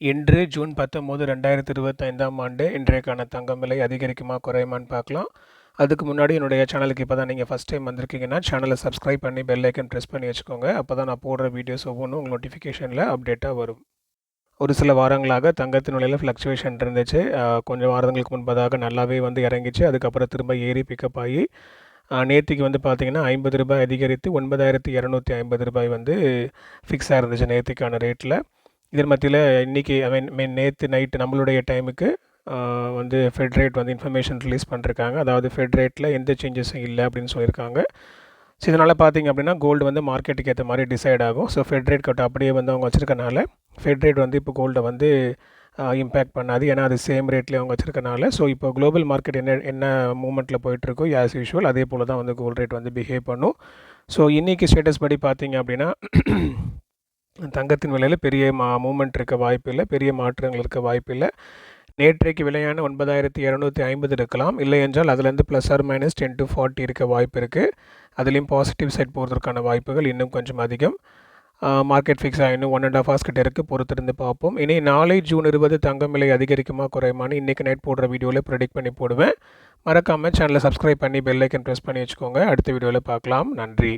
இன்று ஜூன் பத்தொம்போது ரெண்டாயிரத்தி இருபத்தைந்தாம் ஆண்டு இன்றைக்கான தங்கம் விலை அதிகரிக்குமா குறையுமான்னு பார்க்கலாம். அதுக்கு முன்னாடி என்னுடைய சேனலுக்கு இப்போ தான் நீங்கள் ஃபஸ்ட் டைம் வந்திருக்கீங்கன்னா சேனலை சப்ஸ்கிரைப் பண்ணி பெல் ஐக்கன் ப்ரெஸ் பண்ணி வச்சுக்கோங்க. அப்போ தான் நான் போடுற வீடியோஸ் ஒவ்வொன்றும் உங்கள் நோட்டிஃபிகேஷனில் அப்டேட்டாக வரும். ஒரு சில வாரங்களாக தங்கத்தின் விலையில் ஃப்ளக்சுவேஷன் இருந்துச்சு. கொஞ்சம் வாரங்களுக்கு முன்பதாக நல்லாவே வந்து இறங்கிச்சு. அதுக்கப்புறம் திரும்ப ஏறி பிக்கப் ஆகி நேற்றுக்கு வந்து பார்த்தீங்கன்னா ஐம்பது ரூபாய் அதிகரித்து ஒன்பதாயிரத்தி இரநூத்தி ஐம்பது ரூபாய் வந்து ஃபிக்ஸாக இருந்துச்சு நேற்றுக்கான ரேட்டில் இதன் மத்தியில் இன்றைக்கி ஐ மீன் மீன் நேற்று நைட்டு நம்மளுடைய டைமுக்கு வந்து ஃபெட் ரேட் வந்து இன்ஃபர்மேஷன் ரிலீஸ் பண்ணிருக்காங்க அதாவது ஃபெட் ரேட்டில் எந்த சேஞ்சஸும் இல்லை அப்படின்னு சொல்லியிருக்காங்க. ஸோ இதனால் பார்த்தீங்க அப்படின்னா கோல்டு வந்து மார்க்கெட்டுக்கு ஏற்ற மாதிரி டிசைட் ஆகும். ஸோ ஃபெட் ரேட் கட் அப்படியே வந்து அவங்க வச்சுருக்கனால ஃபெட் ரேட் வந்து இப்போ கோல்டை வந்து இம்பேக்ட் பண்ணாது. ஏன்னா அது சேம் ரேட்லேயே அவங்க வச்சுருக்கனால. ஸோ இப்போ குளோபல் மார்க்கெட் என்ன என்ன மூமெண்ட்டில் போயிட்டுருக்கோ ஆஸ் யூஷுவல் அதே போல் தான் வந்து கோல்ட் ரேட் வந்து பிஹேவ் பண்ணும். ஸோ இன்றைக்கி ஸ்டேட்டஸ் படி பார்த்தீங்க அப்படின்னா தங்கத்தின் விலையில் பெரிய மா மூமெண்ட் இருக்க வாய்ப்பு இல்லை பெரிய மாற்றங்கள் இருக்க வாய்ப்பு இல்லை நேற்றைக்கு விலையான ஒன்பதாயிரத்தி இரநூத்தி ஐம்பது இருக்கலாம் இல்லை என்றால் அதுலேருந்து plus or minus ten to forty இருக்க வாய்ப்பு இருக்குது அதுலேயும் பாசிட்டிவ் சைட் போகிறதுக்கான வாய்ப்புகள் இன்னும் கொஞ்சம் அதிகம். மார்க்கெட் ஃபிக்ஸ் ஆகி இன்னும் ஒன் அண்ட் ஆஃப் ஹவர்ஸ் கிட்ட இருக்குது பொறுத்திருந்து பார்ப்போம். இனி நாளை ஜூன் இருபது தங்கம் விலை அதிகரிக்குமா குறையுமான்னு இன்றைக்கி நைட் போடுற வீடியோவில் ப்ரெடிக்ட் பண்ணி போடுவேன். மறக்காமல் சேனலை சப்ஸ்கிரைப் பண்ணி பெல்லைக்கன் ப்ரெஸ் பண்ணி வச்சுக்கோங்க. அடுத்த வீடியோவில் பார்க்கலாம். நன்றி.